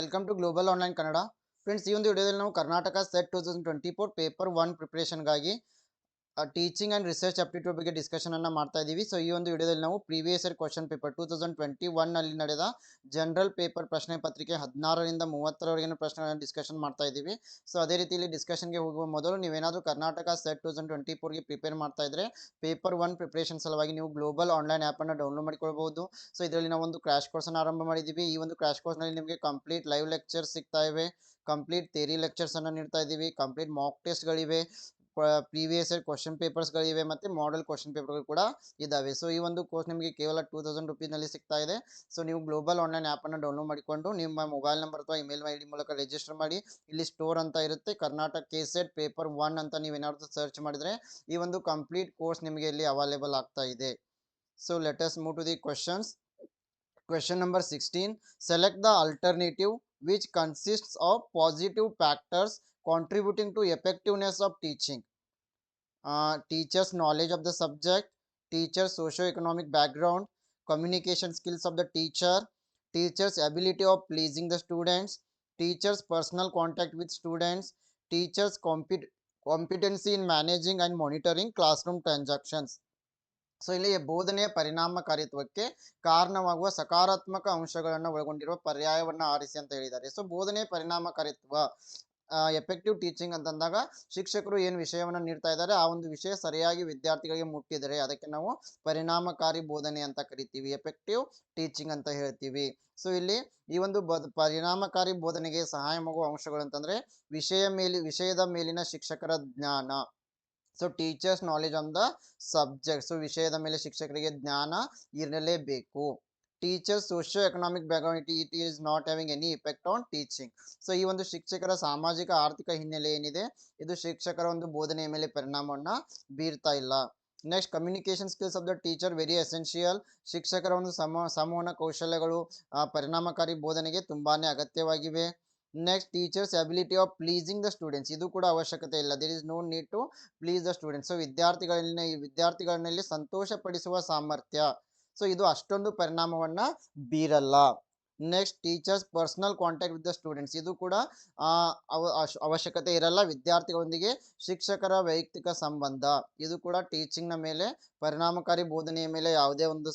Welcome to global online Kannada friends ಈ ಒಂದು ವಿಡಿಯೋದಲ್ಲಿ ನಾವು Karnataka SET two thousand twenty four paper one ಪ್ರಿಪ್ರೇಷನ್ಗಾಗಿ teaching and research aptitude ಬಗ್ಗೆ discussion ಅನ್ನು ಮಾಡ್ತಾ ಇದ್ದೀವಿ. ಸೊ ಈ ಒಂದು ವಿಡಿಯೋದಲ್ಲಿ ನಾವು previous year question paper two thousand twenty ಒನ್ನಲ್ಲಿ ನಡೆದ ಜನರಲ್ ಪೇಪರ್ ಪ್ರಶ್ನೆ ಪತ್ರಿಕೆ ಹದಿನಾರರಿಂದ ಮೂವತ್ತರವರೆಗಿನ ಪ್ರಶ್ನೆಗಳನ್ನು ಡಿಸ್ಕಷನ್ ಮಾಡ್ತಾ ಇದ್ದೀವಿ. ಸೊ ಅದೇ ರೀತಿ ಇಲ್ಲಿ ಡಿಸ್ಕಷನ್ಗೆ ಹೋಗುವ ಮೊದಲು ನೀವೇನಾದರೂ Karnataka SET two thousand twenty ಫೋರ್ಗೆ prepare ಮಾಡ್ತಾ ಇದ್ದರೆ ಪೇಪರ್ ಒನ್ ಪ್ರಿಪ್ರೇಷನ್ ಸಲುವಾಗಿ ನೀವು ಗ್ಲೋಬಲ್ ಆನ್ಲೈನ್ ಆ್ಯಪನ್ನು ಡೌನ್ಲೋಡ್ ಮಾಡಿಕೊಳ್ಬಹುದು. ಸೊ ಇದರಲ್ಲಿ ನಾವು ಒಂದು ಕ್ರಾಶ್ ಕೋರ್ಸನ್ನು ಆರಂಭ ಮಾಡಿದ್ದೀವಿ. ಈ ಒಂದು ಕ್ರಾಶ್ ಕೋರ್ಸ್ನಲ್ಲಿ ನಿಮಗೆ ಕಂಪ್ಲೀಟ್ ಲೈವ್ ಲೆಕ್ಚರ್ಸ್ ಸಿಗ್ತಾ ಇವೆ. ಕಂಪ್ಲೀಟ್ ಥೇರಿ ಲೆಕ್ಚರ್ಸನ್ನು ನೀಡ್ತಾ ಇದ್ದೀವಿ. ಕಂಪ್ಲೀಟ್ ಮಾಕ್ ಟೆಸ್ಟ್ಗಳಿವೆ ಪ್ರೀವಿಯಸ್ ಇಯರ್ ಕ್ವಶನ್ ಪೇಪರ್ಸ್ಗಳಿವೆ ಮತ್ತು ಮಾಡೆಲ್ ಕ್ವಶನ್ ಪೇಪರ್ಗಳು ಕೂಡ ಇದ್ದಾವೆ ಸೊ ಈ ಒಂದು ಕೋರ್ಸ್ ನಿಮಗೆ ಕೇವಲ ಟೂ ತೌಸಂಡ್ ರುಪೀಸ್ನಲ್ಲಿ ಸಿಗ್ತಾ ಇದೆ. ಸೊ ನೀವು ಗ್ಲೋಬಲ್ ಆನ್ಲೈನ್ ಆ್ಯಪನ್ನು ಡೌನ್ಲೋಡ್ ಮಾಡಿಕೊಂಡು ನಿಮ್ಮ ಮೊಬೈಲ್ ನಂಬರ್ ಅಥವಾ ಇಮೇಲ್ ಐ ಡಿ ಮೂಲಕ ರಿಜಿಸ್ಟರ್ ಮಾಡಿ, ಇಲ್ಲಿ ಸ್ಟೋರ್ ಅಂತ ಇರುತ್ತೆ. Karnataka K SET paper one ಅಂತ ನೀವು ಏನಾದರೂ ಸರ್ಚ್ ಮಾಡಿದರೆ ಈ ಒಂದು ಕಂಪ್ಲೀಟ್ ಕೋರ್ಸ್ ನಿಮಗೆ ಇಲ್ಲಿ ಅವೈಲೇಬಲ್ ಆಗ್ತಾ ಇದೆ. So let's move to the questions question number sixteen select the alternative which consists of positive factors contributing to effectiveness of teaching. Uh, teachers' knowledge of the subject, teachers' socio-economic background, communication skills of the teacher, teachers' ability of pleasing the students, teachers' personal contact with students, teachers' compet- competency in managing and monitoring classroom transactions. So ಇಲ್ಲಿ ಬೋಧನೆಯ ಪರಿಣಾಮಕಾರಿತ್ವಕ್ಕೆ ಕಾರಣವಾಗುವ ಸಕಾರಾತ್ಮಕ ಅಂಶಗಳನ್ನು ಒಳಗೊಂಡಿರುವ ಪರ್ಯಾಯವನ್ನು ಆರಿಸಿ ಅಂತ ಹೇಳಿದ್ದಾರೆ so ಬೋಧನೆಯ ಪರಿಣಾಮಕಾರಿತ್ವ ಎಫೆಕ್ಟಿವ್ ಟೀಚಿಂಗ್ ಅಂತಂದಾಗ ಶಿಕ್ಷಕರು ಏನು ವಿಷಯವನ್ನು ನೀಡ್ತಾ ಇದ್ದಾರೆ, ಆ ಒಂದು ವಿಷಯ ಸರಿಯಾಗಿ ವಿದ್ಯಾರ್ಥಿಗಳಿಗೆ ಮುಟ್ಟಿದರೆ ಅದಕ್ಕೆ ನಾವು ಪರಿಣಾಮಕಾರಿ ಬೋಧನೆ ಅಂತ ಕರಿತೀವಿ ಎಫೆಕ್ಟಿವ್ ಟೀಚಿಂಗ್ ಅಂತ ಹೇಳ್ತೀವಿ. ಸೊ ಇಲ್ಲಿ ಈ ಒಂದು ಬದ್ ಪರಿಣಾಮಕಾರಿ ಬೋಧನೆಗೆ ಸಹಾಯ ಮಾಡುವ ಅಂಶಗಳು ಅಂತಂದ್ರೆ ವಿಷಯ ಮೇಲೆ, ವಿಷಯದ ಮೇಲಿನ ಶಿಕ್ಷಕರ ಜ್ಞಾನ. So teachers knowledge on the subject so ವಿಷಯದ ಮೇಲೆ ಶಿಕ್ಷಕರಿಗೆ ಜ್ಞಾನ ಇರಲೇಬೇಕು. Teachers socio economic background it is not having any effect on teaching so ಈ ಒಂದು ಶಿಕ್ಷಕರ ಸಾಮಾಜಿಕ ಆರ್ಥಿಕ ಹಿನ್ನೆಲೆ ಏನಿದೆ? ಇದು ಶಿಕ್ಷಕರ ಒಂದು ಬೋಧನೆಯ ಮೇಲೆ ಪರಿಣಾಮವನ್ನು ಬೀರ್ತಾ ಇಲ್ಲ. Next communication skills of the teacher very essential ಶಿಕ್ಷಕರ ಒಂದು ಸಮ, ಸಂವಹನ ಕೌಶಲ್ಯಗಳು ಪರಿಣಾಮಕಾರಿ ಬೋಧನೆಗೆ ತುಂಬಾ ಅಗತ್ಯವಾಗಿವೆ. Next teachers ability of pleasing the students ಇದು ಕೂಡ ಅವಶ್ಯಕತೆ ಇಲ್ಲ. There is no need to please the students so ವಿದ್ಯಾರ್ಥಿಗಳನ್ನ ವಿದ್ಯಾರ್ಥಿಗಳಲ್ಲಿ ಸಂತೋಷಪಡಿಸುವ ಸಾಮರ್ಥ್ಯ. ಸೊ ಇದು ಅಷ್ಟೊಂದು ಪರಿಣಾಮವನ್ನ ಬೀರಲ್ಲ. Next teachers personal contact with the students ಇದು ಕೂಡ ಅವಶ್ಯಕತೆ ಇರಲ್ಲ ವಿದ್ಯಾರ್ಥಿಗಳೊಂದಿಗೆ ಶಿಕ್ಷಕರ ವೈಯಕ್ತಿಕ ಸಂಬಂಧ. ಇದು ಕೂಡ ಟೀಚಿಂಗ್ನ ಮೇಲೆ, ಪರಿಣಾಮಕಾರಿ ಬೋಧನೆಯ ಮೇಲೆ ಯಾವುದೇ ಒಂದು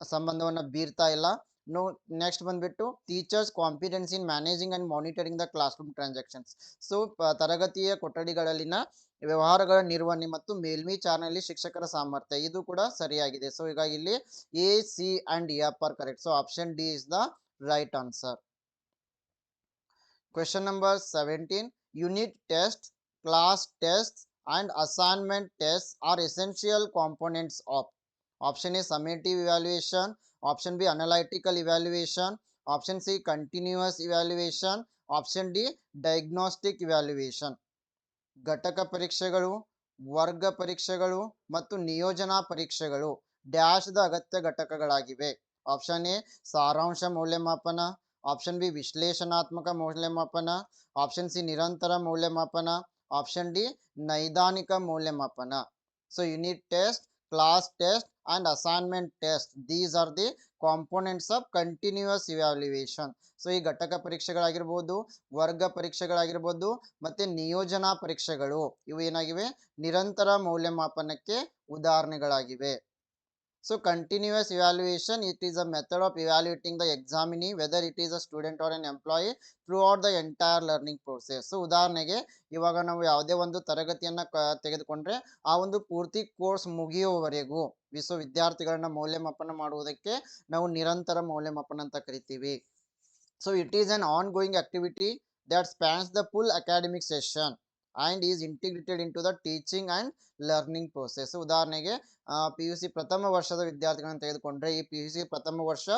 ಸಂಬಂಧವನ್ನ ಬೀರ್ತಾ ಇಲ್ಲ. ನೋ ನೆಕ್ಸ್ಟ್ ಬಂದ್ಬಿಟ್ಟು teachers confidence in managing and monitoring the classroom transactions so ತರಗತಿಯ ಕೊಠಡಿಗಳಲ್ಲಿನ ವ್ಯವಹಾರಗಳ ನಿರ್ವಹಣೆ ಮತ್ತು ಮೇಲ್ಮಿ ಚಾನಲ್ಲಿ ಶಿಕ್ಷಕರ ಸಾಮರ್ಥ್ಯ, ಇದು ಕೂಡ ಸರಿಯಾಗಿದೆ. ಸೊ ಹೀಗಾಗಿ ಇಲ್ಲಿ A C and A are correct so option D is the right answer question number seventeen unit test class test and assignment test are essential components of option A summative evaluation option B analytical evaluation option C continuous evaluation option D diagnostic evaluation ಘಟಕ ಪರೀಕ್ಷೆಗಳು, ವರ್ಗ ಪರೀಕ್ಷೆಗಳು ಮತ್ತು ನಿಯೋಜನಾ ಪರೀಕ್ಷೆಗಳು ಡ್ಯಾಶ್ದ ಅಗತ್ಯ ಘಟಕಗಳಾಗಿವೆ. Option A, ಸಾರಾಂಶ ಮೌಲ್ಯಮಾಪನ. ಆಪ್ಷನ್ ಬಿ, ವಿಶ್ಲೇಷಣಾತ್ಮಕ ಮೌಲ್ಯಮಾಪನ. ಆಪ್ಷನ್ ಸಿ, ನಿರಂತರ ಮೌಲ್ಯಮಾಪನ. ಆಪ್ಷನ್ ಡಿ, ನೈದಾನಿಕ ಮೌಲ್ಯಮಾಪನ. So unit test class test and assignment test these are the components of continuous evaluation so ಈ ಘಟಕ ಪರೀಕ್ಷೆಗಳಾಗಿರ್ಬೋದು, ವರ್ಗ ಪರೀಕ್ಷೆಗಳಾಗಿರ್ಬೋದು, ಮತ್ತೆ ನಿಯೋಜನಾ ಪರೀಕ್ಷೆಗಳು, ಇವು ಏನಾಗಿವೆ? ನಿರಂತರ ಮೌಲ್ಯಮಾಪನಕ್ಕೆ ಉದಾಹರಣೆಗಳಾಗಿವೆ. So continuous evaluation it is a method of evaluating the examinee whether it is a student or an employee throughout the entire learning process ಉದಾಹರಣೆಗೆ, ಇವಾಗ ನಾವು ಯಾವುದೇ ಒಂದು ತರಗತಿಯನ್ನು ತೆಗೆದುಕೊಂಡ್ರೆ, ಆ ಒಂದು ಪೂರ್ತಿ ಕೋರ್ಸ್ ಮುಗಿಯುವವರೆಗೂ ವಿಶ್ವ ವಿದ್ಯಾರ್ಥಿಗಳನ್ನ ಮೌಲ್ಯಮಾಪನ ಮಾಡುವುದಕ್ಕೆ ನಾವು ನಿರಂತರ ಮೌಲ್ಯಮಾಪನ ಅಂತ ಕರಿತೀವಿ. So it is an ongoing activity that spans the full academic session. And is integrated into the teaching and learning process ಉದಾಹರಣೆಗೆ ಪಿ ಯು ಸಿ ಪ್ರಥಮ ವರ್ಷದ ವಿದ್ಯಾರ್ಥಿಗಳನ್ನು ತೆಗೆದುಕೊಂಡ್ರೆ ಈ ಪಿ ಯು ಸಿ ಪ್ರಥಮ ವರ್ಷ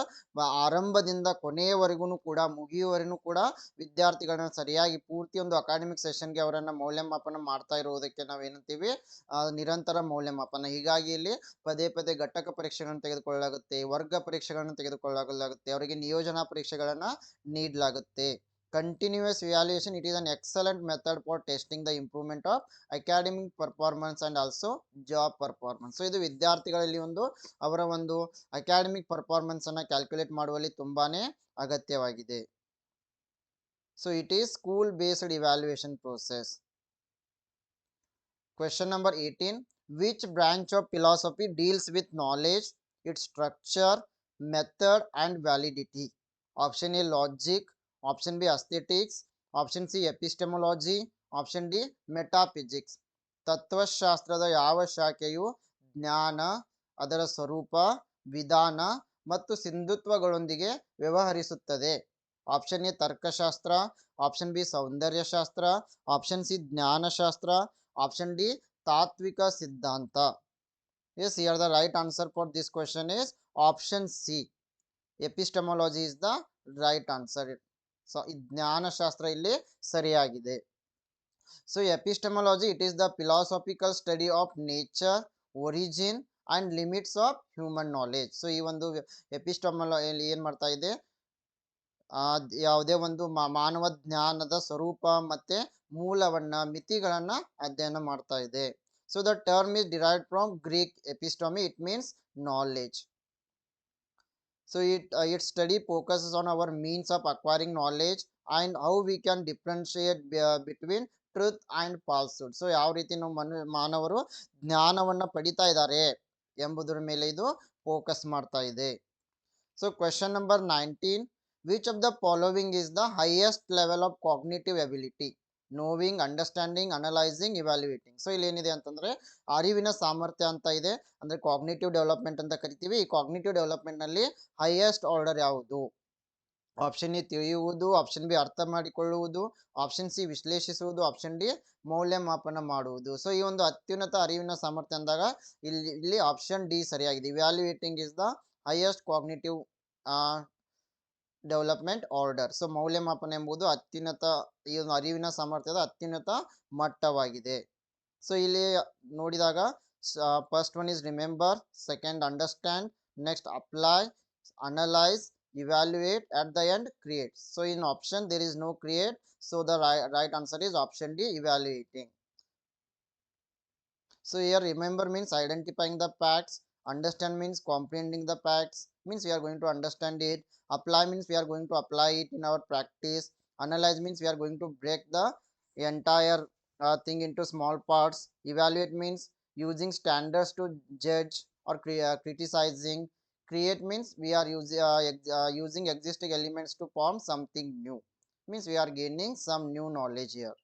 ಆರಂಭದಿಂದ ಕೊನೆಯವರೆಗೂ ಕೂಡ ಮುಗಿಯುವವರೆಗೂ ಕೂಡ ವಿದ್ಯಾರ್ಥಿಗಳನ್ನ ಸರಿಯಾಗಿ ಪೂರ್ತಿ ಒಂದು ಅಕಾಡೆಮಿಕ್ ಸೆಷನ್ಗೆ ಅವರನ್ನು ಮೌಲ್ಯಮಾಪನ ಮಾಡ್ತಾ ಇರುವುದಕ್ಕೆ ನಾವೇನಂತೀವಿ ನಿರಂತರ ಮೌಲ್ಯಮಾಪನ ಹೀಗಾಗಿ ಇಲ್ಲಿ ಪದೇ ಪದೇ ಘಟಕ ಪರೀಕ್ಷೆಗಳನ್ನು ತೆಗೆದುಕೊಳ್ಳಲಾಗುತ್ತೆ ವರ್ಗ ಪರೀಕ್ಷೆಗಳನ್ನು ತೆಗೆದುಕೊಳ್ಳಲಾಗುತ್ತೆ ಅವರಿಗೆ ನಿಯೋಜನಾ ಪರೀಕ್ಷೆಗಳನ್ನು ನೀಡಲಾಗುತ್ತೆ continuous evaluation it is an excellent method for testing the improvement of academic performance and also job performance so ಇದು ವಿದ್ಯಾರ್ಥಿಗಳಲ್ಲಿ ಒಂದು ಅವರ ಒಂದು ಅಕಾಡೆಮಿಕ್ ಪರ್ಫಾರ್ಮೆನ್ಸ್ ಅನ್ನ ಕ್ಯಾಲ್ಕುಲೇಟ್ ಮಾಡುವಲ್ಲಿ ತುಂಬಾನೇ ಅಗತ್ಯವಾಗಿದೆ So it is school based evaluation process. Question number 18 Which branch of philosophy deals with knowledge, its structure, method, and validity? Option A logic, option B aesthetics option C epistemology option D metaphysics ತತ್ವಶಾಸ್ತ್ರದ ಯಾವ ಶಾಖೆಯು ಜ್ಞಾನ ಅದರ ಸ್ವರೂಪ, ವಿಧಾನ ಮತ್ತು ಸಿಂಧುತ್ವಗಳೊಂದಿಗೆ ವ್ಯವಹರಿಸುತ್ತದೆ. ಆಪ್ಷನ್ ಎ, ತರ್ಕಶಾಸ್ತ್ರ, ಆಪ್ಷನ್ ಬಿ, ಸೌಂದರ್ಯಶಾಸ್ತ್ರ, ಆಪ್ಷನ್ ಸಿ, ಜ್ಞಾನಶಾಸ್ತ್ರ, ಆಪ್ಷನ್ ಡಿ, ತಾತ್ವಿಕ ಸಿದ್ಧಾಂತ. Yes here the right answer for this question is option C epistemology is the right answer so ಈ ಜ್ಞಾನಶಾಸ್ತ್ರ ಇಲ್ಲಿ ಸರಿಯಾಗಿದೆ. So epistemology it is the philosophical study of nature origin and limits of human knowledge so ಈ ಒಂದು ಎಪಿಸ್ಟಮಲ ಏನು ಮಾಡ್ತಾ ಇದೆ? ಯಾವುದೇ ಒಂದು ಮಾನವ ಜ್ಞಾನದ ಸ್ವರೂಪ ಮತ್ತೆ ಮೂಲವನ್ನ, ಮಿತಿಗಳನ್ನ ಅಧ್ಯಯನ ಮಾಡ್ತಾ ಇದೆ. So the term is derive from Greek episteme it means knowledge so it uh, its study focuses on our means of acquiring knowledge and how we can differentiate uh, between truth and falsehood so ಯಾವ ರೀತಿ ನಾವು ಮನು ಮಾನವರು ಜ್ಞಾನವನ್ನ ಪಡಿತಾ ಇದ್ದಾರೆ ಎಂಬುದರ ಮೇಲೆ ಇದು ಫೋಕಸ್ ಮಾಡ್ತಾ ಇದೆ. So question number nineteen which of the following is the highest level of cognitive ability knowing understanding analysing evaluating so ಇಲ್ಲಿ ಏನಿದೆ ಅಂತಂದ್ರೆ ಅರಿವಿನ ಸಾಮರ್ಥ್ಯ ಅಂತ ಇದೆ. ಅಂದ್ರೆ ಕಾಗ್ನೇಟಿವ್ ಡೆವಲಪ್ಮೆಂಟ್ ಅಂತ ಕರಿತೀವಿ. ಈ ಕಾಗ್ನೇಟಿವ್ ಡೆವಲಪ್ಮೆಂಟ್ನಲ್ಲಿ ಹೈಯೆಸ್ಟ್ ಆರ್ಡರ್ ಯಾವುದು? ಆಪ್ಷನ್ ಎ ತಿಳಿಯುವುದು ಆಪ್ಷನ್ ಬಿ ಅರ್ಥ ಮಾಡಿಕೊಳ್ಳುವುದು ಆಪ್ಷನ್ ಸಿ ವಿಶ್ಲೇಷಿಸುವುದು ಆಪ್ಷನ್ ಡಿ ಮೌಲ್ಯಮಾಪನ ಮಾಡುವುದು. ಸೊ ಈ ಒಂದು ಅತ್ಯುನ್ನತ ಅರಿವಿನ ಸಾಮರ್ಥ್ಯ ಅಂದಾಗ ಇಲ್ಲಿ ಇಲ್ಲಿ ಆಪ್ಷನ್ ಡಿ ಸರಿಯಾಗಿದೆ. Evaluating is the highest cognitive development order so ಮೌಲ್ಯಮಾಪನ ಎಂಬುದು ಅತ್ಯುನ್ನತ ಈ ಒಂದು ಅರಿವಿನ ಸಾಮರ್ಥ್ಯದ ಅತ್ಯುನ್ನತ ಮಟ್ಟವಾಗಿದೆ. ಸೊ ಇಲ್ಲಿ ನೋಡಿದಾಗ first one is remember second understand next apply analyse evaluate at the end create so in option there is no create so the right answer is option D evaluating so here remember means identifying the facts understand means comprehending the facts means we are going to understand it. Apply means we are going to apply it in our practice. Analyze means we are going to break the entire uh, thing into small parts. Evaluate means using standards to judge or uh, criticizing. Create means we are using uh, uh, using existing elements to form something new. Means we are gaining some new knowledge here.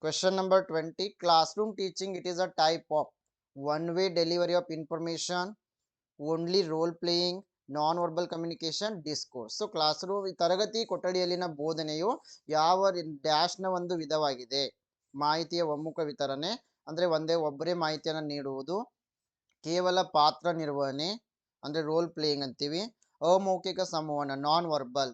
Question number 20 classroom teaching it is a type of one way delivery of information only role playing non verbal communication discourse so classroom ತರಗತಿ ಕೊಠಡಿಯಲ್ಲಿನ ಬೋಧನೆಯು ಯಾವ ಡ್ಯಾಶ್ನ ಒಂದು ವಿಧವಾಗಿದೆ. ಮಾಹಿತಿಯ ಒಮ್ಮುಖ ವಿತರಣೆ, ಅಂದರೆ ಒಂದೇ ಒಬ್ಬರೇ ಮಾಹಿತಿಯನ್ನು ನೀಡುವುದು. ಕೇವಲ ಪಾತ್ರ ನಿರ್ವಹಣೆ, ಅಂದರೆ ರೋಲ್ ಪ್ಲೇಯಿಂಗ್ ಅಂತೀವಿ. ಅಮೌಖಿಕ ಸಂವಹನ ನಾನ್ ವರ್ಬಲ್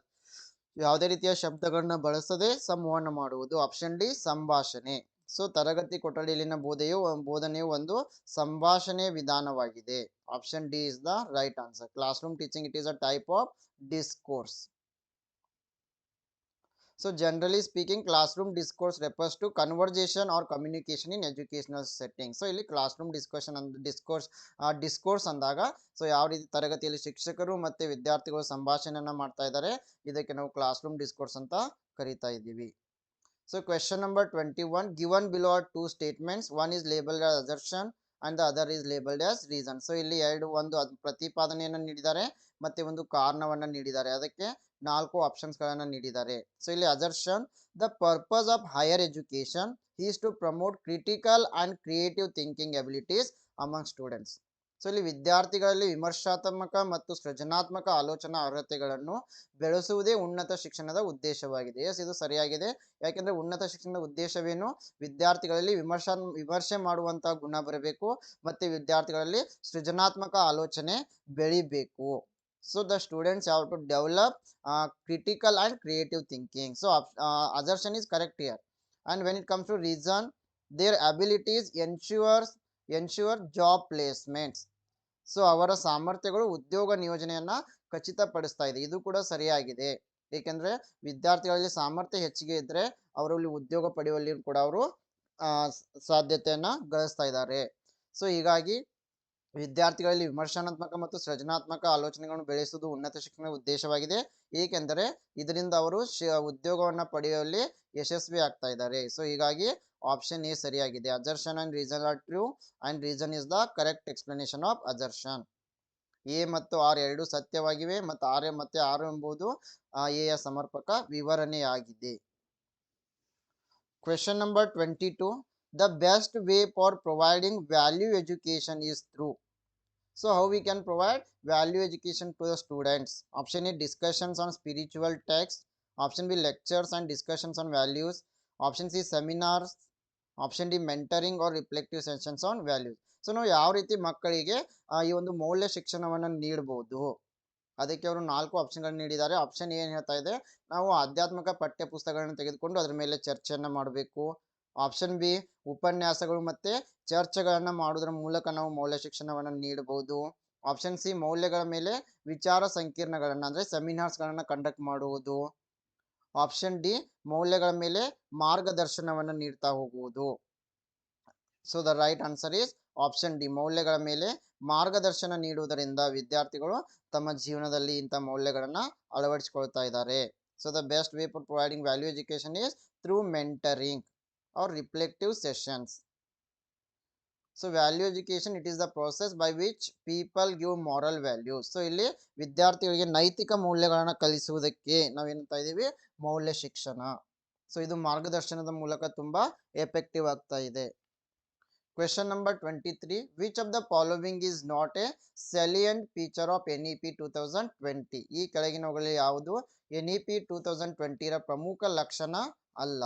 ಯಾವುದೇ ರೀತಿಯ ಶಬ್ದಗಳನ್ನ ಬಳಸದೆ ಸಂವಹನ ಮಾಡುವುದು. ಆಪ್ಷನ್ ಡಿ ಸಂಭಾಷಣೆ. ಸೊ, ತರಗತಿ ಕೊಠಡಿಯಲ್ಲಿನ ಬೋಧೆಯು ಬೋಧನೆಯು ಒಂದು ಸಂಭಾಷಣೆ ವಿಧಾನವಾಗಿದೆ. Option D is the right answer classroom teaching it is a type of discourse so generally speaking classroom discourse refers to conversation or communication in educational setting so ಇಲ್ಲಿ class ರೂಮ್ and discourse ಡಿಸ್ಕೋರ್ಸ್ ಅಂದಾಗ so ಯಾವ ರೀತಿ ತರಗತಿಯಲ್ಲಿ ಶಿಕ್ಷಕರು ಮತ್ತೆ ವಿದ್ಯಾರ್ಥಿಗಳು ಸಂಭಾಷಣೆಯನ್ನ ಮಾಡ್ತಾ ಇದ್ದಾರೆ, ಇದಕ್ಕೆ ನಾವು ಕ್ಲಾಸ್ ರೂಮ್ ಡಿಸ್ಕೋರ್ಸ್ ಅಂತ ಕರಿತಾ ಇದ್ದೀವಿ. So question number twenty one given are two statements statements one labeled as assertion and other is labelled as reason so ಇಲ್ಲಿ ಎರಡು ಒಂದು ಪ್ರತಿಪಾದನೆಯನ್ನು ನೀಡಿದ್ದಾರೆ ಮತ್ತೆ ಒಂದು ಕಾರಣವನ್ನು ನೀಡಿದ್ದಾರೆ. ಅದಕ್ಕೆ ನಾಲ್ಕು ಆಪ್ಷನ್ಸ್ ಗಳನ್ನ ನೀಡಿದ್ದಾರೆ. ಸೊ ಇಲ್ಲಿ assertion the purpose of higher education is to promote critical and creative thinking abilities among students so ಇಲ್ಲಿ ವಿದ್ಯಾರ್ಥಿಗಳಲ್ಲಿ ವಿಮರ್ಶಾತ್ಮಕ ಮತ್ತು ಸೃಜನಾತ್ಮಕ ಆಲೋಚನಾ ಅರ್ಹತೆಗಳನ್ನು ಬೆಳೆಸುವುದೇ ಉನ್ನತ ಶಿಕ್ಷಣದ ಉದ್ದೇಶವಾಗಿದೆ. ಎಸ್ ಇದು ಸರಿಯಾಗಿದೆ. ಯಾಕೆಂದ್ರೆ ಉನ್ನತ ಶಿಕ್ಷಣದ ಉದ್ದೇಶವೇನು? ವಿದ್ಯಾರ್ಥಿಗಳಲ್ಲಿ ವಿಮರ್ಶಾ ವಿಮರ್ಶೆ ಮಾಡುವಂತಹ ಗುಣ ಬರಬೇಕು ಮತ್ತೆ ವಿದ್ಯಾರ್ಥಿಗಳಲ್ಲಿ ಸೃಜನಾತ್ಮಕ ಆಲೋಚನೆ ಬೆಳಿಬೇಕು. So the students have to develop critical and creative thinking so assertion is correct here and when it comes to reason their abilities their abilities job placements so ಅವರ ಸಾಮರ್ಥ್ಯಗಳು ಉದ್ಯೋಗ ನಿಯೋಜನೆಯನ್ನ ಖಚಿತಪಡಿಸ್ತಾ ಇದೆ. ಇದು ಕೂಡ ಸರಿಯಾಗಿದೆ. ಏಕೆಂದರೆ ವಿದ್ಯಾರ್ಥಿಗಳಲ್ಲಿ ಸಾಮರ್ಥ್ಯ ಹೆಚ್ಚಿಗೆ ಇದ್ರೆ ಅವರಲ್ಲಿ ಉದ್ಯೋಗ ಪಡೆಯುವಲ್ಲಿ ಕೂಡ ಅವರು ಸಾಧ್ಯತೆಯನ್ನ ಗಳಿಸ್ತಾ ಇದ್ದಾರೆ. ಸೊ ಹೀಗಾಗಿ ವಿದ್ಯಾರ್ಥಿಗಳಲ್ಲಿ ವಿಮರ್ಶನಾತ್ಮಕ ಮತ್ತು ಸೃಜನಾತ್ಮಕ ಆಲೋಚನೆಗಳನ್ನು ಬೆಳೆಸುವುದು ಉನ್ನತ ಶಿಕ್ಷಣದ ಉದ್ದೇಶವಾಗಿದೆ. ಏಕೆಂದರೆ ಇದರಿಂದ ಅವರು ಉದ್ಯೋಗವನ್ನು ಪಡೆಯುವಲ್ಲಿ ಯಶಸ್ವಿ ಆಗ್ತಾ ಇದ್ದಾರೆ. ಸೊ ಹೀಗಾಗಿ ಆಪ್ಷನ್ ಎ ಸರಿಯಾಗಿದೆ. Assertion and reason are true and reason is the correct explanation of assertion A ಮತ್ತು ಆರ್ ಎರಡು ಸತ್ಯವಾಗಿವೆ ಮತ್ತು ಆರ್ ಮತ್ತೆ ಆರು ಎಂಬುದು ಎ ಯ ಸಮರ್ಪಕ ವಿವರಣೆಯಾಗಿದೆ question number twenty two the best way for providing value education is through so how we can provide value education to the students option A discussions on spiritual texts. Option B, lectures and discussions on values. Option C seminars option D mentoring or reflective sessions on values so ನಾವು ಯಾವ ರೀತಿ ಮಕ್ಕಳಿಗೆ ಈ ಒಂದು ಮೌಲ್ಯ ಶಿಕ್ಷಣವನ್ನು ನೀಡಬಹುದು ಅದಕ್ಕೆ ಅವರು ನಾಲ್ಕು ಆಪ್ಷನ್ಗಳನ್ನು ನೀಡಿದ್ದಾರೆ. ಆಪ್ಷನ್ ಏನು ಹೇಳ್ತಾ ಇದೆ? ನಾವು ಆಧ್ಯಾತ್ಮಿಕ ಪಠ್ಯ ಪುಸ್ತಕಗಳನ್ನು ತೆಗೆದುಕೊಂಡು ಅದರ ಮೇಲೆ ಚರ್ಚೆಯನ್ನು ಮಾಡಬೇಕು. ಆಪ್ಷನ್ ಬಿ ಉಪನ್ಯಾಸಗಳು ಮತ್ತೆ ಚರ್ಚೆಗಳನ್ನು ಮಾಡುವುದರ ಮೂಲಕ ನಾವು ಮೌಲ್ಯ ಶಿಕ್ಷಣವನ್ನು ನೀಡಬಹುದು ಆಪ್ಷನ್ ಸಿ ಮೌಲ್ಯಗಳ ಮೇಲೆ ವಿಚಾರ ಸಂಕಿರಣಗಳನ್ನು, ಅಂದ್ರೆ ಸೆಮಿನಾರ್ಸ್ಗಳನ್ನು ಕಂಡಕ್ಟ್ ಮಾಡುವುದು. ಆಪ್ಷನ್ ಡಿ ಮೌಲ್ಯಗಳ ಮೇಲೆ ಮಾರ್ಗದರ್ಶನವನ್ನು ನೀಡ್ತಾ ಹೋಗುವುದು. So the right answer is option D ಮೌಲ್ಯಗಳ ಮೇಲೆ ಮಾರ್ಗದರ್ಶನ ನೀಡುವುದರಿಂದ ವಿದ್ಯಾರ್ಥಿಗಳು ತಮ್ಮ ಜೀವನದಲ್ಲಿ ಇಂಥ ಮೌಲ್ಯಗಳನ್ನು ಅಳವಡಿಸಿಕೊಳ್ತಾ ಇದ್ದಾರೆ. So the best way for providing value education is through mentoring or reflective sessions. So value education it is the process by which people give moral value so ಇಲ್ಲಿ ವಿದ್ಯಾರ್ಥಿಗಳಿಗೆ ನೈತಿಕ ಮೌಲ್ಯಗಳನ್ನು ಕಲಿಸುವುದಕ್ಕೆ ನಾವೇನಂತ ಇದ್ದೀವಿ? ಮೌಲ್ಯ ಶಿಕ್ಷಣ. ಸೊ ಇದು ಮಾರ್ಗದರ್ಶನದ ಮೂಲಕ ತುಂಬಾ ಎಫೆಕ್ಟಿವ್ ಆಗ್ತಾ ಇದೆ. Question number twenty three which of the following is not a salient feature of N E P two thousand twenty ಈ ಕೆಳಗಿನವುಗಳಲ್ಲಿ ಯಾವುದು? N E P two thousand ಟ್ವೆಂಟಿರ ಪ್ರಮುಖ ಲಕ್ಷಣ ಅಲ್ಲ.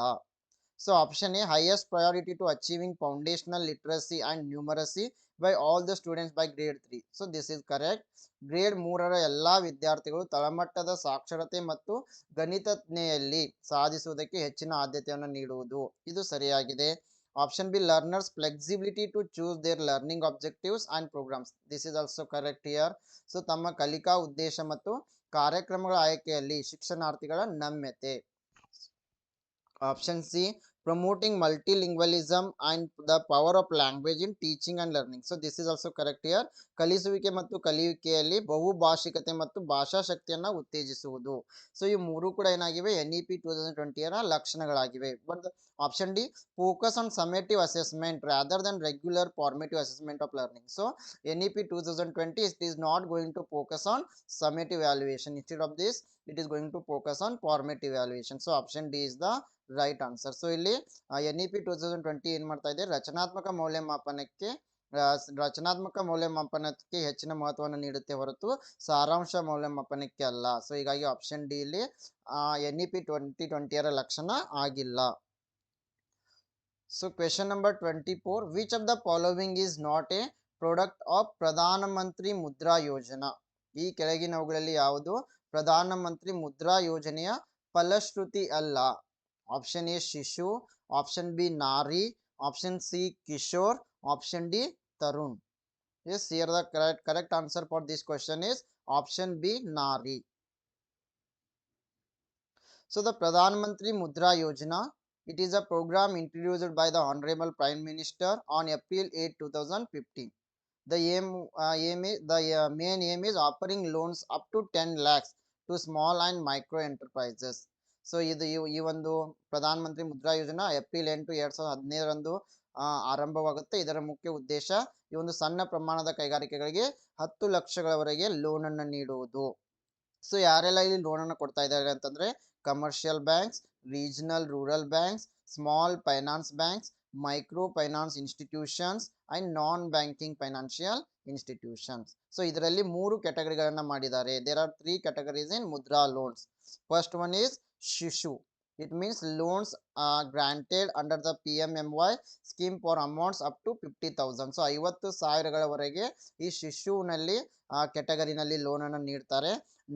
So, option A, highest priority to achieving foundational literacy and numeracy by all the students by grade 3. So, this is correct. Grade ಮೂರರ ಎಲ್ಲ ವಿದ್ಯಾರ್ಥಿಗಳು ತಳಮಟ್ಟದ ಸಾಕ್ಷರತೆ ಮತ್ತು ಗಣಿತಜ್ಞೆಯಲ್ಲಿ ಸಾಧಿಸುವುದಕ್ಕೆ ಹೆಚ್ಚಿನ ಆದ್ಯತೆಯನ್ನು ನೀಡುವುದು. ಇದು ಸರಿಯಾಗಿದೆ. Option B learners flexibility to choose their learning objectives and programmes this is also correct here so ತಮ್ಮ ಕಲಿಕಾ ಉದ್ದೇಶ ಮತ್ತು ಕಾರ್ಯಕ್ರಮಗಳ ಆಯ್ಕೆಯಲ್ಲಿ ಶಿಕ್ಷಣಾರ್ಥಿಗಳ ನಮ್ಯತೆ. Option C promoting multilingualism and the power of language in teaching and learning. So, this is also correct here. ಕಲಿಸುವಿಕೆ ಮತ್ತು ಕಲಿಯುವಿಕೆಯಲ್ಲಿ ಬಹುಭಾಷಿಕತೆ ಮತ್ತು ಭಾಷಾ ಶಕ್ತಿಯನ್ನ ಉತ್ತೇಜಿಸುವುದು. ಸೊ ಈ ಮೂರು ಕೂಡ ಏನಾಗಿವೆ? N E P two thousand ಟ್ವೆಂಟಿಯರ ಲಕ್ಷಣಗಳಾಗಿವೆ. But option D focus on summative assessment rather than regular formative assessment of learning so N E P two thousand twenty it is not going to focus on summative evaluation instead of this it is going to focus on formative evaluation so option D is the right answer so ಇಲ್ಲಿ N E P two thousand twenty ಏನು ಮಾಡ್ತಾ ಇದೆ? ರಚನಾತ್ಮಕ ಮೌಲ್ಯಮಾಪನಕ್ಕೆ ರಚನಾತ್ಮಕ ಮೌಲ್ಯಮಾಪನಕ್ಕೆ ಹೆಚ್ಚಿನ ಮಹತ್ವವನ್ನು ನೀಡುತ್ತೆ ಹೊರತು ಸಾರಾಂಶ ಮೌಲ್ಯಮಾಪನಕ್ಕೆ ಅಲ್ಲ. ಸೊ ಹೀಗಾಗಿ ಆಪ್ಷನ್ ಡಿ ಇಲ್ಲಿ ಎನ್ ಇ ಪಿ ಟ್ವೆಂಟಿ ಟ್ವೆಂಟಿಯರ ಲಕ್ಷಣ ಆಗಿಲ್ಲ. So question number twenty four which of the following is not a product of Pradhan Mantri Mudra ಯೋಜನಾ ಈ ಕೆಳಗಿನವುಗಳಲ್ಲಿ ಯಾವುದು? ಪ್ರಧಾನ ಮಂತ್ರಿ ಮುದ್ರಾ ಯೋಜನೆಯ ಫಲಶ್ರುತಿ ಅಲ್ಲ. Option A Shishu option B Nari option C Kishore option D Tarun yes here the correct correct answer for this question is option B Nari so the Pradhan Mantri Mudra Yojana it is a program introduced by the honorable prime minister on april 8 2015 the aim uh, aim is, the uh, main aim is offering loans up to 10 lakhs to small and micro enterprises so, ಇದು ಈ- ಒಂದು ಪ್ರಧಾನ ಮಂತ್ರಿ ಮುದ್ರಾ ಯೋಜನಾ April ಎಂಟು ಎರಡ್ ಸಾವಿರದ ಹದಿನೈದರಂದು ಆರಂಭವಾಗುತ್ತೆ. ಇದರ ಮುಖ್ಯ ಉದ್ದೇಶ ಈ ಒಂದು ಸಣ್ಣ ಪ್ರಮಾಣದ ಕೈಗಾರಿಕೆಗಳಿಗೆ ಹತ್ತು ಲಕ್ಷಗಳವರೆಗೆ ಲೋನ್ ಅನ್ನು ನೀಡುವುದು. ಸೊ, ಯಾರೆಲ್ಲ ಇಲ್ಲಿ ಲೋನ್ ಅನ್ನು ಕೊಡ್ತಾ ಇದ್ದಾರೆ ಅಂತಂದ್ರೆ commercial banks regional rural banks small finance banks micro finance institutions and non banking financial institutions so ಇದರಲ್ಲಿ ಮೂರು ಕ್ಯಾಟಗರಿಗಳನ್ನ ಮಾಡಿದ್ದಾರೆ. There are three categories in Mudra loans first one is Shishu it means loans granted under the P M M Y scheme for amounts up to fifty thousand so ಐವತ್ತು ಸಾವಿರಗಳವರೆಗೆ ಈ ಶಿಶುವಿನಲ್ಲಿ ಕೆಟಗರಿನಲ್ಲಿ loan ಅನ್ನು ನೀಡ್ತಾರೆ.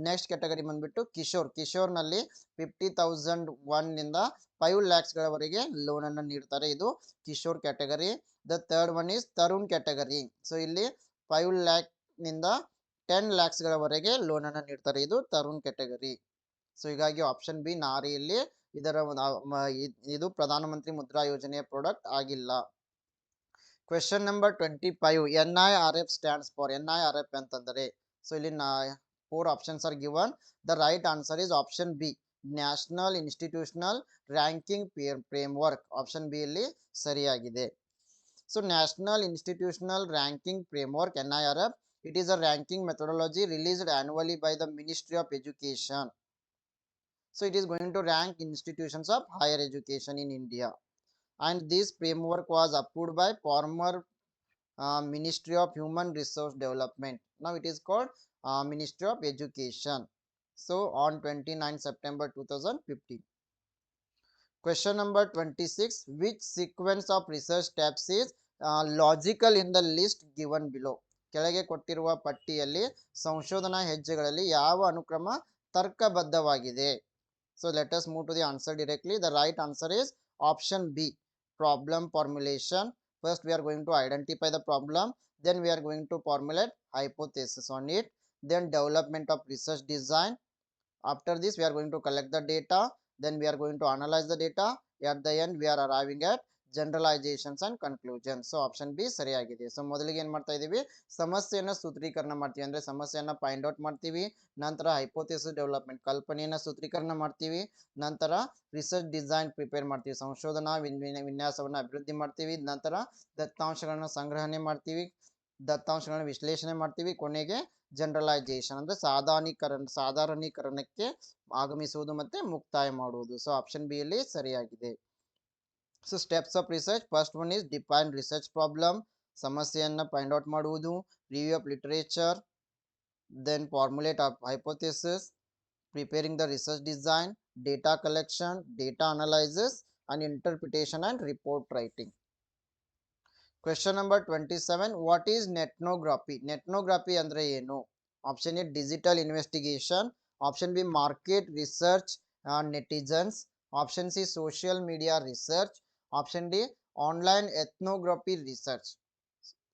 Next category ಬಂದ್ಬಿಟ್ಟು ಕಿಶೋರ್. ಕಿಶೋರ್ನಲ್ಲಿ fifty thousand ಒನ್ನಿಂದ five ಲ್ಯಾಕ್ಸ್ಗಳವರೆಗೆ ಲೋನನ್ನು ನೀಡ್ತಾರೆ. ಇದು Kishore category the third one is Tarun category so ಇಲ್ಲಿ ಫೈವ್ ಲ್ಯಾಕ್ನಿಂದ ಟೆನ್ ಲ್ಯಾಕ್ಸ್ಗಳವರೆಗೆ ಲೋನ್ ಅನ್ನು ನೀಡ್ತಾರೆ. ಇದು ತರುಣ್ ಕ್ಯಾಟಗರಿ ಸೊ ಹೀಗಾಗಿ ಆಪ್ಷನ್ ಬಿ ನಾರಿಯಲ್ಲಿ ಇದರ ಇದು ಪ್ರಧಾನಮಂತ್ರಿ ಮುದ್ರಾ ಯೋಜನೆಯ ಪ್ರಾಡಕ್ಟ್ ಆಗಿಲ್ಲ. Question number twenty five N I R F stands for N I R F ಅಂತಂದರೆ ಸೊ ಇಲ್ಲಿ four options are given the right answer is option B national institutional ranking framework option B ಇಲ್ಲಿ ಸರಿಯಾಗಿದೆ. So National Institutional Ranking Framework NIRF, it is a ranking methodology released annually by the Ministry of Education. So it is going to rank institutions of higher education in India. And this framework was approved by former uh, Ministry of Human Resource Development. Now it is called uh, Ministry of Education. So on 29 September 2015. question number 26 which sequence of research steps is uh, logical in the list given below ಕೆಳಗೆ ಕೊಟ್ಟಿರುವ ಪಟ್ಟಿಯಲ್ಲಿ ಸಂಶೋಧನಾ ಹೆಜ್ಜೆಗಳಲ್ಲಿ ಯಾವ ಅನುಕ್ರಮ ತರ್ಕಬದ್ಧವಾಗಿದೆ so let us move to the answer directly the right answer is option b problem formulation first we are going to identify the problem then we are going to formulate hypothesis on it then development of research design after this we are going to collect the data Then we are going to analyze the data. At the end, we are arriving at generalisations and conclusion so option B ಸರಿಯಾಗಿದೆ. So ಮೊದಲಿಗೆ ಏನು ಮಾಡ್ತಾ ಇದ್ದೀವಿ ಸಮಸ್ಯೆಯನ್ನ ಸೂತ್ರೀಕರಣ ಮಾಡ್ತೀವಿ. ಅಂದ್ರೆ ಸಮಸ್ಯೆಯನ್ನು find out ಮಾಡ್ತೀವಿ. ನಂತರ ಹೈಪೋಥೆಸಿಸ್ ಡೆವಲಪ್ಮೆಂಟ್ ಕಲ್ಪನೆಯನ್ನ ಸೂತ್ರೀಕರಣ ಮಾಡ್ತೀವಿ. ನಂತರ ರಿಸರ್ಚ್ ಡಿಸೈನ್ ಪ್ರಿಪೇರ್ ಮಾಡ್ತೀವಿ. ಸಂಶೋಧನಾ ವಿನ್- ವಿನ್ಯಾಸವನ್ನ ಅಭಿವೃದ್ಧಿ ಮಾಡ್ತೀವಿ. ನಂತರ ದತ್ತಾಂಶಗಳನ್ನ ಸಂಗ್ರಹಣೆ ಮಾಡ್ತೀವಿ. ದತ್ತಾಂಶಗಳನ್ನ ವಿಶ್ಲೇಷಣೆ ಮಾಡ್ತೀವಿ. ಕೊನೆಗೆ ಜನರಲೈಸೇಷನ್ ಅಂದರೆ ಸಾಧಾರಣೀಕರಣ ಸಾಧಾರಣೀಕರಣಕ್ಕೆ ಆಗಮಿಸುವುದು ಮತ್ತೆ ಮುಕ್ತಾಯ ಮಾಡುವುದು. ಸೊ ಆಪ್ಷನ್ ಬಿ ಅಲ್ಲಿ ಸರಿಯಾಗಿದೆ. So steps of research first one is define research problem ಸಮಸ್ಯೆಯನ್ನು ಫೈಂಡ್ ಔಟ್ ಮಾಡುವುದು. Review of literature then formulate of hypothesis preparing the research design data collection data analysis and interpretation and report writing question number twenty seven what is netnography netnography ಅಂದರೆ ಏನು? Option A digital investigation option B market research netizens option C social media research option D online ethnography research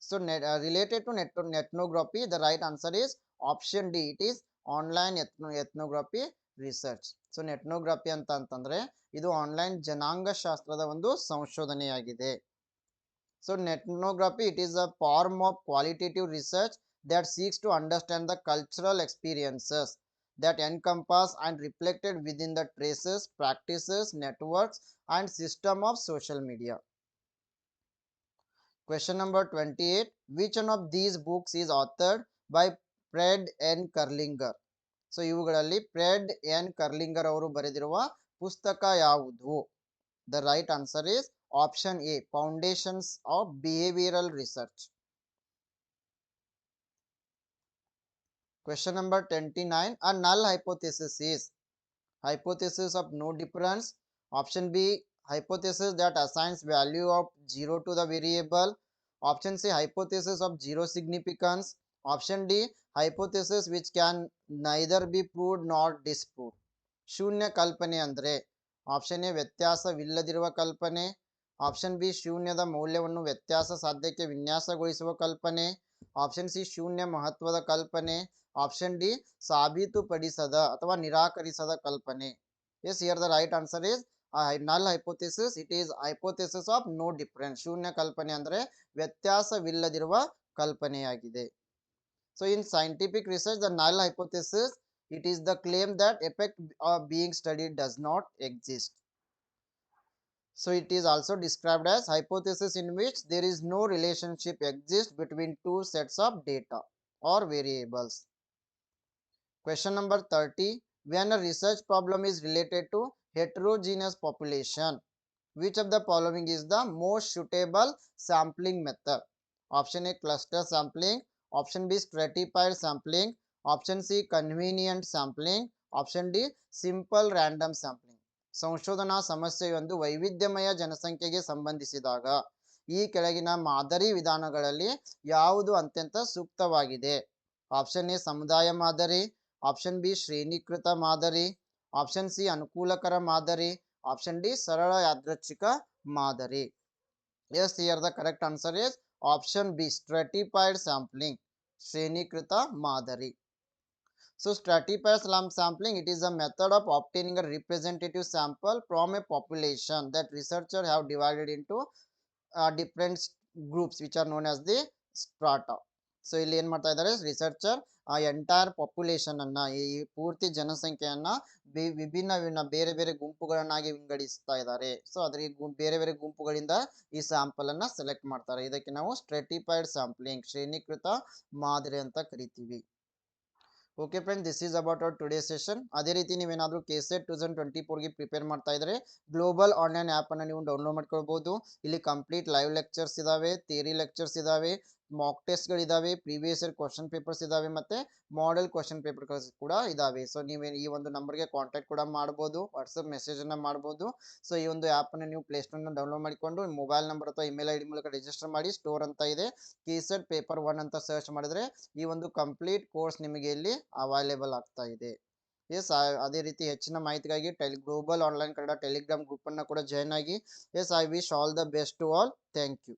so net related to net netnography the right answer is option D it is online ethno ethnography research so netnography ಅಂತ ಅಂತಂದರೆ, ಇದು ಆನ್ಲೈನ್ ಜನಾಂಗಶಾಸ್ತ್ರದ ಒಂದು ಸಂಶೋಧನೆಯಾಗಿದೆ. So netnography it is a form of qualitative research that seeks to understand the cultural experiences that encompass and reflected within the traces, practices, networks, and system of social media. Question number 28 Which one of these books is authored by Fred N. Kerlinger? So ಇವುಗಳಲ್ಲಿ Fred N Kerlinger ಅವರು ಬರೆದಿರುವ ಪುಸ್ತಕ ಯಾವುದು the right answer is Option A foundations of behavioural research Question number 29. A null hypothesis is hypothesis of no difference. Option B, hypothesis that assigns value of 0 to the variable. Option C, hypothesis of zero significance. Option D, hypothesis which can neither be proved nor disproved. ಶೂನ್ಯ ಕಲ್ಪನೆ ಅಂದ್ರೆ option A ವ್ಯತ್ಯಾಸವಿಲ್ಲದಿರುವ ಕಲ್ಪನೆ option B ಶೂನ್ಯದ ಮೌಲ್ಯವನ್ನು ವ್ಯತ್ಯಾಸ ಸಾಧ್ಯಕ್ಕೆ ವಿನ್ಯಾಸಗೊಳಿಸುವ ಕಲ್ಪನೆ. Option C ಶೂನ್ಯ ಮಹತ್ವದ ಕಲ್ಪನೆ. ಆಪ್ಷನ್ ಡಿ ಸಾಬೀತುಪಡಿಸದ ಅಥವಾ ನಿರಾಕರಿಸದ ಕಲ್ಪನೆ. Yes here the right answer is null hypothesis it is hypothesis of no difference ಶೂನ್ಯ ಕಲ್ಪನೆ ಅಂದರೆ ವ್ಯತ್ಯಾಸವಿಲ್ಲದಿರುವ ಕಲ್ಪನೆಯಾಗಿದೆ. So in scientific research the null hypothesis it is the claim that effect of being study does not exist. So it is also described as hypothesis in which there is no relationship exists between two sets of data or variables. Question number 30. When a research problem is related to heterogeneous population, which of the following is the most suitable sampling method? Option A cluster sampling, option B stratified sampling, option C convenient sampling, option D simple random sampling. ಸಂಶೋಧನಾ ಸಮಸ್ಯೆಯೊಂದು ವೈವಿಧ್ಯಮಯ ಜನಸಂಖ್ಯೆಗೆ ಸಂಬಂಧಿಸಿದಾಗ ಈ ಕೆಳಗಿನ ಮಾದರಿ ವಿಧಾನಗಳಲ್ಲಿ ಯಾವುದು ಅತ್ಯಂತ ಸೂಕ್ತವಾಗಿದೆ? ಆಪ್ಷನ್ ಎ ಸಮುದಾಯ ಮಾದರಿ, ಆಪ್ಷನ್ ಬಿ ಶ್ರೇಣೀಕೃತ ಮಾದರಿ, ಆಪ್ಷನ್ ಸಿ ಅನುಕೂಲಕರ ಮಾದರಿ, ಆಪ್ಷನ್ ಡಿ ಸರಳ ಯಾದೃಚ್ಛಿಕ ಮಾದರಿ. Yes here the correct answer is option B stratified sampling, ಶ್ರೇಣೀಕೃತ ಮಾದರಿ. So stratified slump sampling, it is a method of obtaining a representative sample from a population that researchers have divided into uh, different groups which are known as the strata so ಇಲ್ಲಿ ಏನ್ ಮಾಡ್ತಾ ಇದ್ದಾರೆ? Researcher ಆ entire population ಅನ್ನ ಈ ಪೂರ್ತಿ ಜನಸಂಖ್ಯೆಯನ್ನ ವಿಭಿನ್ನ ಬೇರೆ ಬೇರೆ ಗುಂಪುಗಳನ್ನಾಗಿ ವಿಂಗಡಿಸ್ತಾ ಇದ್ದಾರೆ. ಸೊ ಅದ್ರ ಬೇರೆ ಬೇರೆ ಗುಂಪುಗಳಿಂದ ಈ ಸ್ಯಾಂಪಲ್ ಅನ್ನ ಸೆಲೆಕ್ಟ್ ಮಾಡ್ತಾರೆ. ಇದಕ್ಕೆ ನಾವು ಸ್ಟ್ರೆಟಿಫೈಡ್ ಸ್ಯಾಂಪ್ಲಿಂಗ್ ಶ್ರೇಣೀಕೃತ ಮಾದರಿ ಅಂತ ಕರಿತೀವಿ. Okay friend this is about our today session ಅದೇ ರೀತಿ ನೀವೇನಾದರೂ K set two thousand twenty ಫೋರ್ಗೆ prepare ಮಾಡ್ತಾ ಇದ್ರೆ ಗ್ಲೋಬಲ್ ಆನ್ಲೈನ್ ಆ್ಯಪನ್ನು ನೀವು ಡೌನ್ಲೋಡ್ ಮಾಡ್ಕೊಳ್ಬೋದು. ಇಲ್ಲಿ ಕಂಪ್ಲೀಟ್ ಲೈವ್ ಲೆಕ್ಚರ್ಸ್ ಇದಾವೆ ಥಿಯರಿ ಲೆಕ್ಚರ್ಸ್ ಇದಾವೆ ಮಾಕ್ ಟೆಸ್ಟ್ಗಳಿದಾವೆ ಪ್ರೀವಿಯಸ್ ಇಯರ್ ಕ್ವಶನ್ ಪೇಪರ್ಸ್ ಇದಾವೆ ಮತ್ತೆ ಮಾಡೆಲ್ ಕ್ವಶನ್ ಪೇಪರ್ಸ್ ಕೂಡ ಇದಾವೆ. ಸೊ ನೀವು ಈ ಒಂದು ನಂಬರ್ಗೆ ಕಾಂಟ್ಯಾಕ್ಟ್ ಕೂಡ ಮಾಡ್ಬೋದು ವಾಟ್ಸಪ್ ಅನ್ನ ಮಾಡ್ಬೋದು. ಸೊ ಈ ಒಂದು ಆ್ಯಪನ್ನು ನೀವು ಪ್ಲೇಸ್ಟೋರ್ನ ಡೌನ್ಲೋಡ್ ಮಾಡಿಕೊಂಡು ಮೊಬೈಲ್ ನಂಬರ್ ಅಥವಾ ಇಮೇಲ್ ಐ ಡಿ ಮೂಲಕ ರಿಜಿಸ್ಟರ್ ಮಾಡಿ ಸ್ಟೋರ್ ಅಂತ ಇದೆ. ಕೀಸೆಟ್ ಪೇಪರ್ ಒನ್ ಅಂತ ಸರ್ಚ್ ಮಾಡಿದ್ರೆ ಈ ಒಂದು ಕಂಪ್ಲೀಟ್ ಕೋರ್ಸ್ ನಿಮಗೆ ಇಲ್ಲಿ ಅವೈಲೇಬಲ್ ಆಗ್ತಾ ಇದೆ. ಎಸ್ ಅದೇ ರೀತಿ ಹೆಚ್ಚಿನ ಮಾಹಿತಿಗಾಗಿ tele global online Kannada Telegram ಗ್ರೂಪನ್ನು ಕೂಡ ಜಾಯ್ನ್ ಆಗಿ. Yes I wish all the best to all thank you